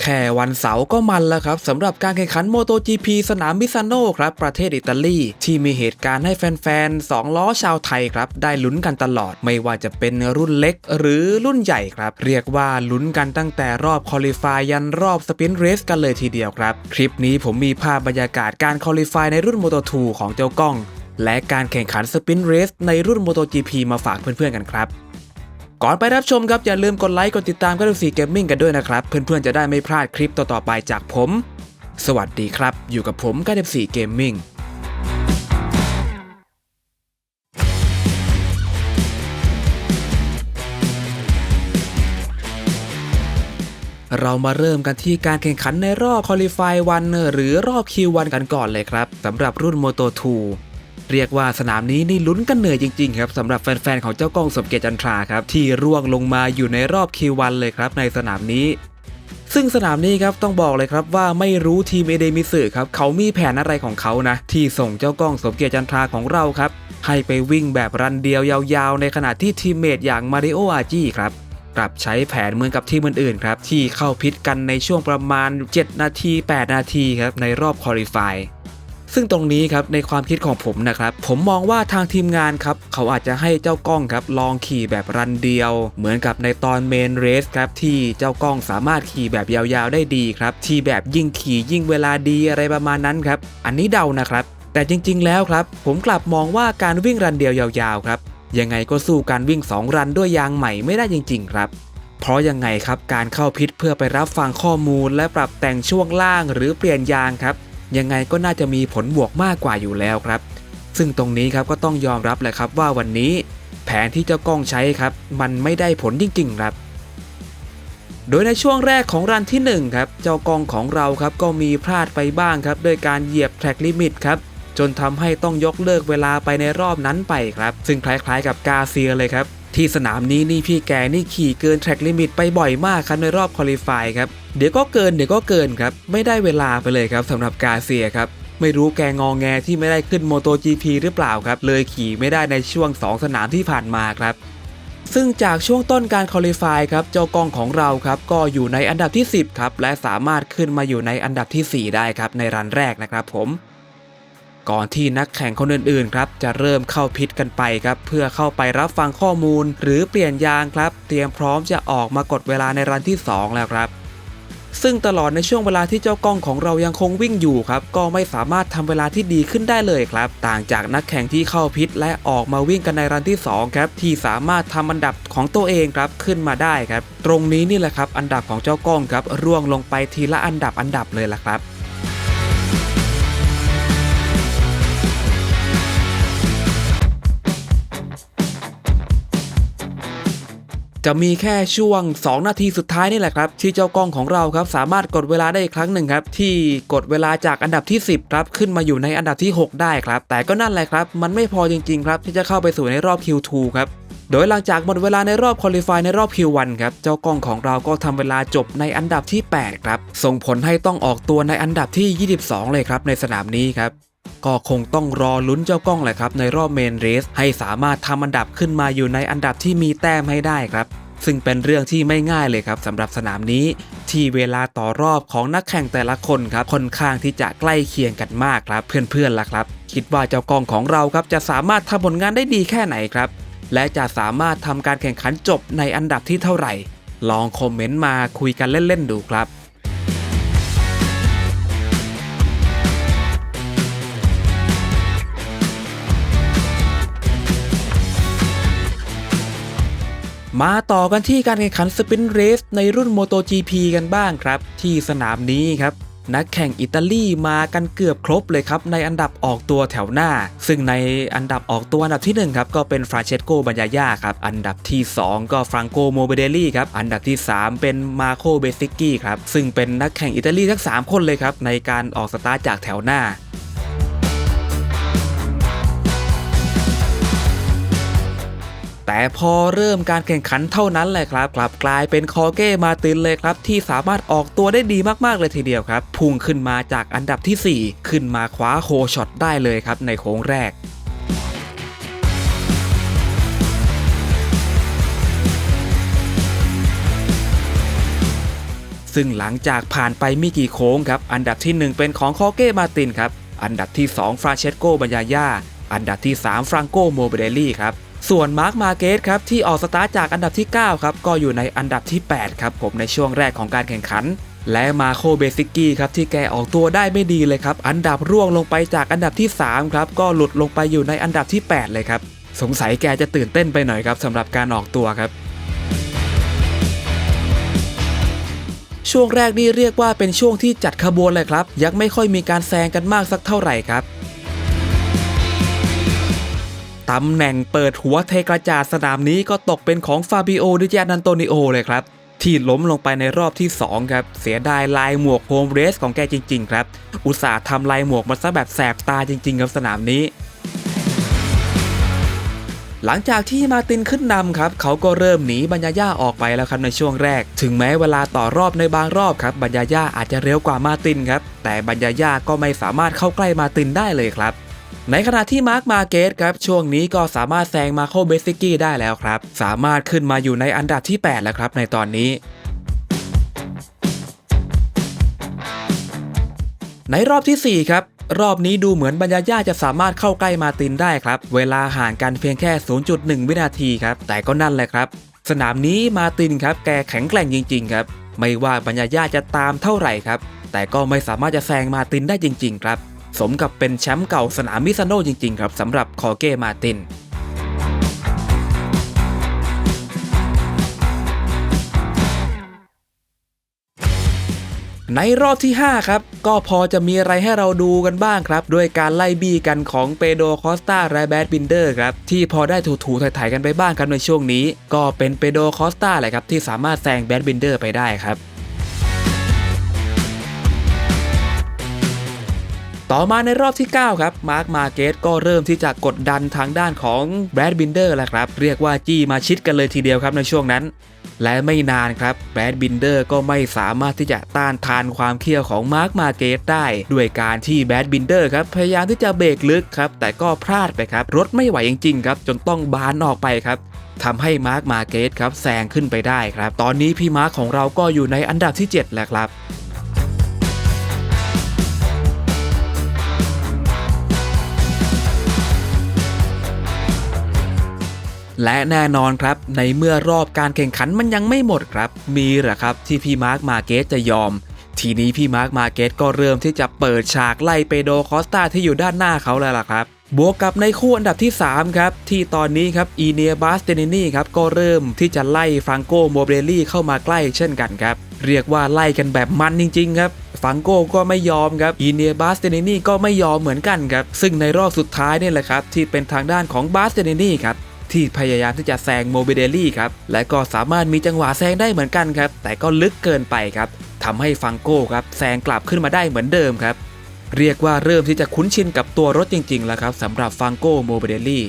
แค่วันเสาร์ก็มันแล้วครับสำหรับการแข่งขัน MotoGP สนามมิซานโนครับประเทศอิตาลี ที่มีเหตุการณ์ให้แฟนๆ 2 ล้อชาวไทยครับ ได้ลุ้นกันตลอดไม่ว่าจะเป็นรุ่นเล็กหรือรุ่นใหญ่ครับ เรียกว่าลุ้นกันตั้งแต่รอบคอลิฟายยันรอบสปินเรสกันเลยทีเดียวครับ คลิปนี้ผมมีภาพบรรยากาศการคอลิฟายในรุ่น Moto2 ของเจ้ากล้อง และการแข่งขันสปินเรสในรุ่น MotoGP มาฝากเพื่อนๆกันครับ ก่อนไปรับชมครับ อย่าลืมกดไลค์กดติดตามก็ดูสีเกมมิ่งกันด้วยนะครับ เพื่อนๆจะได้ไม่พลาดคลิปต่อๆไปจากผม สวัสดีครับ อยู่กับผมก็เดฟสีเกมมิ่งเรามาเริ่มกันที่การแข่งขันในรอบคอลิฟายวันหรือรอบคิววันกันก่อนเลยครับสำหรับรุ่น Moto 2 เรียกว่าสนามนี้นี่ลุ้นกันเหนื่อยจริงๆครับสำหรับแฟนๆของเจ้ากล้องสมเกียรติจันทราครับที่ร่วงลงมาอยู่ในรอบคิววันเลยครับในสนามนี้ซึ่งสนามนี้ครับต้องบอกเลยครับว่าไม่รู้ทีมเอเดมิสึครับเขามีแผนอะไรของเขานะ ที่ส่งเจ้ากล้องสมเกียรติจันทราของเราครับ ให้ไปวิ่งแบบรันเดียวยาวๆ ในขณะที่ทีมเมทอย่างมาริโออาจีครับกลับใช้แผนเหมือนกับทีมอื่นๆครับที่เข้าพิษกันในช่วงประมาณ 7 นาที 8 นาทีครับในรอบคอลิฟาย ซึ่งตรงนี้ครับในความคิดของผมนะครับผมมองว่าทางทีมงานครับเขาอาจจะให้เจ้ากล้องครับลองขี่แบบรันเดียว เหมือนกับในตอนเมนเรสครับที่เจ้ากล้องสามารถขี่แบบยาวๆได้ดีครับที่แบบยิ่งขี่ยิ่งเวลาดีอะไรประมาณนั้นครับอันนี้เดานะครับ แต่จริงๆแล้วครับ ผมกลับมองว่าการวิ่งรันเดียวยาวๆครับยังไงก็สู้การวิ่ง 2 รันด้วยยางใหม่ไม่ได้จริง ๆ ครับเพราะยังไงครับการเข้าพิษเพื่อไปรับฟังข้อมูลและปรับแต่งช่วงล่างหรือเปลี่ยนยางครับ ยังไงก็น่าจะมีผลบวกมากกว่าอยู่แล้วครับ ซึ่งตรงนี้ครับก็ต้องยอมรับแหละครับว่าวันนี้แผนที่เจ้ากล้องใช้ครับ มันไม่ได้ผลจริงๆครับ โดยในช่วงแรกของรันที่1ครับเจ้ากล้องของเราครับก็มีพลาดไปบ้างครับด้วยการเหยียบแทร็กลิมิตครับจนทำให้ต้องยกเลิกเวลาไปในรอบนั้นไปครับ ซึ่งคล้ายๆกับกาเซียเลยครับ ที่สนามนี้นี่พี่แกนี่ขี่เกินแทร็กลิมิตไปบ่อยมากครับในรอบคอลิฟายครับ เดี๋ยวก็เกินเดี๋ยวก็เกินครับ ไม่ได้เวลาไปเลยครับสำหรับกาเซียครับ ไม่รู้แกงองแงที่ไม่ได้ขึ้น MotoGP หรือเปล่าครับ เลยขี่ไม่ได้ในช่วง 2 สนามที่ผ่านมาครับ ซึ่งจากช่วงต้นการคอลิฟายครับ เจ้ากองของเราครับ ก็อยู่ในอันดับที่ 10 ครับ และสามารถขึ้นมาอยู่ในอันดับที่ 4 ได้ครับในรันแรกนะครับผม ก่อนที่นักแข่งคนอื่นๆครับจะเริ่มเข้าพิษกันไปครับเพื่อเข้าไปรับฟังข้อมูล หรือเปลี่ยนยางครับ เตรียมพร้อมจะออกมากดเวลาในรันที่ 2 แล้วครับ ซึ่งตลอดในช่วงเวลาที่เจ้ากล้องของเรายังคงวิ่งอยู่ครับก็ไม่สามารถทำเวลาที่ดีขึ้นได้เลยครับ ต่างจากนักแข่งที่เข้าพิษและออกมาวิ่งกันในรันที่2ครับที่สามารถทำอันดับของตัวเองครับขึ้นมาได้ครับ ตรงนี้นี่แหละครับอันดับของเจ้ากล้องครับร่วงลงไปทีละอันดับอันดับเลยล่ะครับ จะมีแค่ช่วง 2 นาทีสุดท้ายนี่แหละครับ ที่เจ้ากล้องของเราครับสามารถกดเวลาได้อีกครั้งหนึ่งครับ ที่กดเวลาจากอันดับที่ 10ครับขึ้นมาอยู่ในอันดับที่ 6 ได้ครับ แต่ก็นั่นแหละครับ มันไม่พอจริงๆครับที่จะเข้าไปสู่ในรอบ Q2 ครับโดยหลังจากหมดเวลาในรอบคอลิฟายในรอบ Q1 ครับ เจ้ากล้องของเราก็ทำเวลาจบในอันดับที่ 8 ครับ ส่งผลให้ต้องออกตัวในอันดับที่ 22 เลยครับในสนามนี้ครับ ก็คงต้องรอลุ้นเจ้ากล้องแหละครับในรอบเมนเรสให้สามารถทำอันดับขึ้นมาอยู่ในอันดับที่มีแต้มให้ได้ครับ ซึ่งเป็นเรื่องที่ไม่ง่ายเลยครับสำหรับสนามนี้ ที่เวลาต่อรอบของนักแข่งแต่ละคนครับค่อนข้างที่จะใกล้เคียงกันมากครับ เพื่อนๆล่ะครับ คิดว่าเจ้ากล้องของเราครับจะสามารถทำผลงานได้ดีแค่ไหนครับ และจะสามารถทำการแข่งขันจบในอันดับที่เท่าไหร่ ลองคอมเมนต์มาคุยกันเล่นๆดูครับ มาต่อกันที่การแข่งขันสปินเรสในรุ่น MotoGP กันบ้างครับ ที่สนามนี้ครับนักแข่งอิตาลีมากันเกือบครบเลยครับ ในอันดับออกตัวแถวหน้า ซึ่งในอันดับออกตัวอันดับที่1ครับก็เป็นฟราเชสโกบัญญายาครับ อันดับที่ 2 ก็ฟรังโกโมเบเดลี่ครับ อันดับที่ 3 เป็นมาโคเบซิกกี้ครับ ซึ่งเป็นนักแข่งอิตาลีทั้ง 3 คนเลยครับ ในการออกสตาร์ทจากแถวหน้า แต่พอเริ่มการแข่งขันเท่านั้นแหละครับ กลับกลายเป็นคอเก้มาตินเลยครับ ที่สามารถออกตัวได้ดีมากๆเลยทีเดียวครับ พุ่งขึ้นมาจากอันดับที่ 4 ขึ้นมาคว้าโคช็อตได้เลยครับในโค้งแรกซึ่งหลังจากผ่านไปไม่กี่โค้งครับ อันดับที่ 1 เป็นของคอเก้มาตินครับ อันดับที่ 2 ฟราเชสโกบัญญาญาอันดับที่ 3 ฟรังโกโมเบเดลี่ครับ ส่วนมาร์คมาเกสครับที่ออกสตาร์ทจากอันดับที่ 9 ครับ ก็อยู่ในอันดับที่ 8 ครับผมในช่วงแรกของการแข่งขัน และมาโคเบซิกกี้ครับที่แกออกตัวได้ไม่ดีเลยครับ อันดับร่วงลงไปจากอันดับที่ 3 ครับ ก็หลุดลงไปอยู่ในอันดับที่ 8 เลยครับ สงสัยแกจะตื่นเต้นไปหน่อยครับสำหรับการออกตัวครับช่วงแรกนี่เรียกว่าเป็นช่วงที่จัดขบวนเลยครับ ยังไม่ค่อยมีการแซงกันมากสักเท่าไหร่ครับ ตำแหน่งเปิดหัวเทกระจาดสนามนี้ก็ตกเป็นของฟาบิโอดิจานันโตนิโอเลยครับ ที่ล้มลงไปในรอบที่ 2 ครับ เสียดายลายหมวกโฮมเรสของแกจริง ๆ ครับ อุตส่าห์ทำลายหมวกมาซะแบบแสบตาจริง ๆ ครับสนามนี้หลังจากที่มาตินขึ้นนำครับเขาก็เริ่มหนีบัญญาย่าออกไปแล้วครับในช่วงแรก ถึงแม้เวลาต่อรอบในบางรอบครับบัญญาย่าอาจจะเร็วกว่ามาตินครับแต่บัญญาย่าก็ไม่สามารถเข้าใกล้มาตินได้เลยครับ ในขณะที่มาร์คมาเกตครับช่วงนี้ก็สามารถแซงมาโคเบซิกี้ได้แล้วครับ สามารถขึ้นมาอยู่ในอันดับที่ 8 แล้วครับในตอนนี้ในรอบที่ 4 ครับ รอบนี้ดูเหมือนบัญญาย่าจะสามารถเข้าใกล้มาตินได้ครับ เวลาห่างกันเพียงแค่ 0.1 วินาทีครับ แต่ก็นั่นแหละครับ สนามนี้มาตินครับ แกแข็งแกร่งจริง ๆ ครับ ไม่ว่าบัญญาย่าจะตามเท่าไหร่ครับ แต่ก็ไม่สามารถจะแซงมาตินได้จริง ๆ ครับ สมกับเป็นแชมป์เก่าสนามมิซานโนจริง ๆ ครับสำหรับคอเก้มาตินในรอบที่ 5 ครับ ก็พอจะมีอะไรให้เราดูกันบ้างครับ ด้วยการไล่บี้กันของเปโดคอสตาและแบดบินเดอร์ครับ ที่พอได้ถูๆถ่ายๆกันไปบ้างครับในช่วงนี้ ก็เป็นเปโดคอสตาแหละครับ ที่สามารถแซงแบดบินเดอร์ไปได้ครับ ต่อมาในรอบที่ 9 ครับ มาร์คมาเกตก็เริ่มที่จะกดดันทางด้านของแบรดบินเดอร์แล้วครับ เรียกว่าจี้มาชิดกันเลยทีเดียวครับในช่วงนั้น และไม่นานครับแบรดบินเดอร์ก็ไม่สามารถที่จะต้านทานความเขี้ยวของมาร์คมาเกตได้ด้วยการที่แบรดบินเดอร์ครับพยายามที่จะเบรกลึกครับแต่ก็พลาดไปครับรถไม่ไหวจริงๆครับจนต้องบานออกไปครับทำให้มาร์คมาเกตครับแซงขึ้นไปได้ครับ ตอนนี้พี่มาร์คของเราก็อยู่ในอันดับที่ 7 แล้วครับ และแน่นอนครับ ในเมื่อรอบการแข่งขันมันยังไม่หมดครับ มีหรอครับที่พี่มาร์คมาเกตจะยอม ทีนี้พี่มาร์คมาเกตก็เริ่มที่จะเปิดฉากไล่เปโดคอสตาที่อยู่ด้านหน้าเขาแล้วล่ะครับบวกกับในคู่อันดับที่ 3 ครับ ที่ตอนนี้ครับอีเนียบาสเตนินีครับ ก็เริ่มที่จะไล่ฟังโกโมเบรลี่เข้ามาใกล้เช่นกันครับ เรียกว่าไล่กันแบบมันจริง ๆ ครับ ฟังโก้ก็ไม่ยอมครับอีเนียบาสเตเนนี่ก็ไม่ยอมเหมือนกันครับ ซึ่งในรอบสุดท้ายนี่แหละครับ ที่เป็นทางด้านของบาสเตเนนี่ครับ ที่พยายามที่จะแซงโมบิเดลี่ครับและก็สามารถมีจังหวะแซงได้เหมือนกันครับแต่ก็ลึกเกินไปครับทำให้ฟังโก้ครับแซงกลับขึ้นมาได้เหมือนเดิมครับเรียกว่าเริ่มที่จะคุ้นชินกับตัวรถจริงๆแล้วครับสำหรับฟังโก้โมบิเดลี่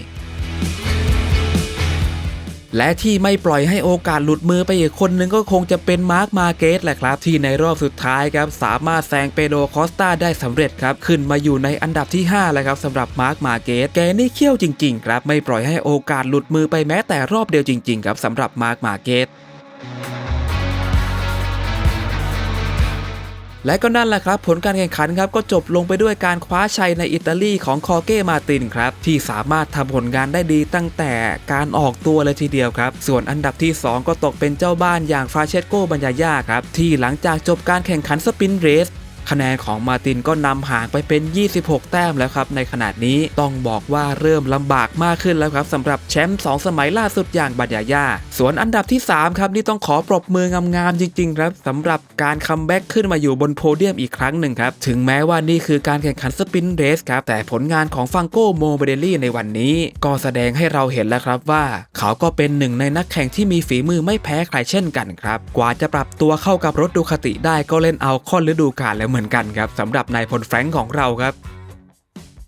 และที่ไม่ปล่อยให้โอกาสหลุดมือไปอีกคนนึงก็คงจะเป็นมาร์คมาเกตแหละครับ ที่ในรอบสุดท้ายครับสามารถแซงเปโดคอสตาได้สำเร็จครับ ขึ้นมาอยู่ในอันดับที่5แล้วครับสำหรับมาร์คมาเกตแกนี่เขี้ยวจริง ๆ ครับ ไม่ปล่อยให้โอกาสหลุดมือไปแม้แต่รอบเดียวจริง ๆ ครับสำหรับมาร์คมาเกต และก็นั่นแหละครับ ผลการแข่งขันครับก็จบลงไปด้วยการคว้าชัยในอิตาลีของคอเก้มาตินครับ ที่สามารถทำผลงานได้ดีตั้งแต่การออกตัวเลยทีเดียวครับ ส่วนอันดับที่ 2 ก็ตกเป็นเจ้าบ้านอย่างฟาเชสโกบัญญาญาครับ ที่หลังจากจบการแข่งขันสปินเรส คะแนนของมาตินก็นำห่างไปเป็น 26 แต้มแล้วครับในขณะนี้ต้องบอกว่าเริ่มลำบากมากขึ้นแล้วครับสำหรับแชมป์2สมัยล่าสุดอย่างบัญญาย่าส่วนอันดับที่ 3 ครับนี่ต้องขอปรบมืองามๆจริง ๆ ครับสำหรับการคัมแบ็กขึ้นมาอยู่บนโพเดียมอีกครั้งหนึ่งครับ ถึงแม้ว่านี่คือการแข่งขันสปินเรสครับ แต่ผลงานของฟังโกโมเบเดลี่ในวันนี้ ก็แสดงให้เราเห็นแล้วครับว่า เขาก็เป็นหนึ่งในนักแข่งที่มีฝีมือไม่แพ้ใครเช่นกันครับกว่าจะปรับตัวเข้ากับรถดูคติได้ก็เล่นเอาค่อนฤดูกาลแล้วเหมือนกันครับสำหรับนายพลแฟรงค์ของเราครับ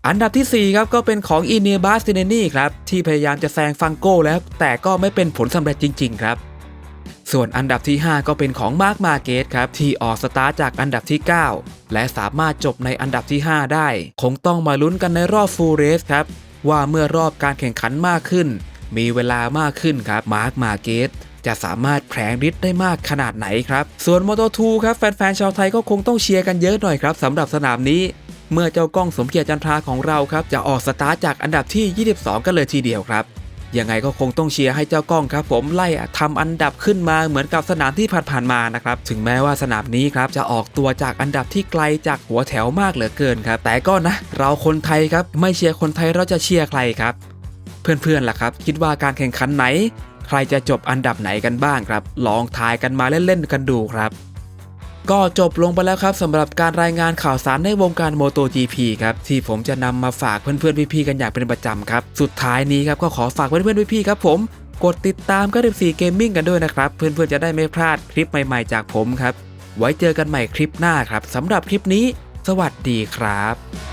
อันดับที่ 4 ครับก็เป็นของอีเนียบาสติเนนี่ครับที่พยายามจะแซงฟังโก้แล้ว แต่ก็ไม่เป็นผลสำเร็จจริง ๆ ครับ ส่วนอันดับที่ 5 ก็เป็นของมาร์คมาเกตครับที่ออกสตาร์จากอันดับที่ 9 และสามารถจบในอันดับที่ 5 ได้ คงต้องมาลุ้นกันในรอบฟูลเรสครับว่าเมื่อรอบการแข่งขันมากขึ้น มีเวลามากขึ้นครับมาร์คมาเกต จะสามารถแผลงฤทธิ์ได้มากขนาดไหนครับ ส่วน Moto2 ครับแฟนๆชาวไทยก็คงต้องเชียร์กันเยอะหน่อยครับสำหรับสนามนี้เมื่อเจ้ากล้องสมเกียรติจันทราของเราครับจะออกสตาร์จากอันดับที่ 22 กันเลยทีเดียวครับยังไงก็คงต้องเชียร์ให้เจ้ากล้องครับ ผมไล่ทำอันดับขึ้นมาเหมือนกับสนามที่ผ่านๆมานะครับ ถึงแม้ว่าสนามนี้ครับ จะออกตัวจากอันดับที่ไกลจากหัวแถวมากเหลือเกินครับ แต่ก็นะ เราคนไทยครับ ไม่เชียร์คนไทยเราจะเชียร์ใครครับ เพื่อนๆล่ะครับ คิดว่าการแข่งขันไหน ใครจะจบอันดับไหนกันบ้างครับ ลองทายกันมาเล่นๆกันดูครับ ก็จบลงไปแล้วครับสำหรับการรายงานข่าวสารในวงการ MotoGP ครับที่ผมจะนำมาฝากเพื่อนๆพี่ๆกันอย่างเป็นประจำครับ สุดท้ายนี้ครับก็ขอฝากเพื่อนๆพี่ๆครับผมกดติดตามก็14 Gaming กันด้วยนะครับ เพื่อนๆจะได้ไม่พลาดคลิปใหม่ๆจากผมครับ ไว้เจอกันใหม่คลิปหน้าครับสำหรับคลิปนี้ สวัสดีครับ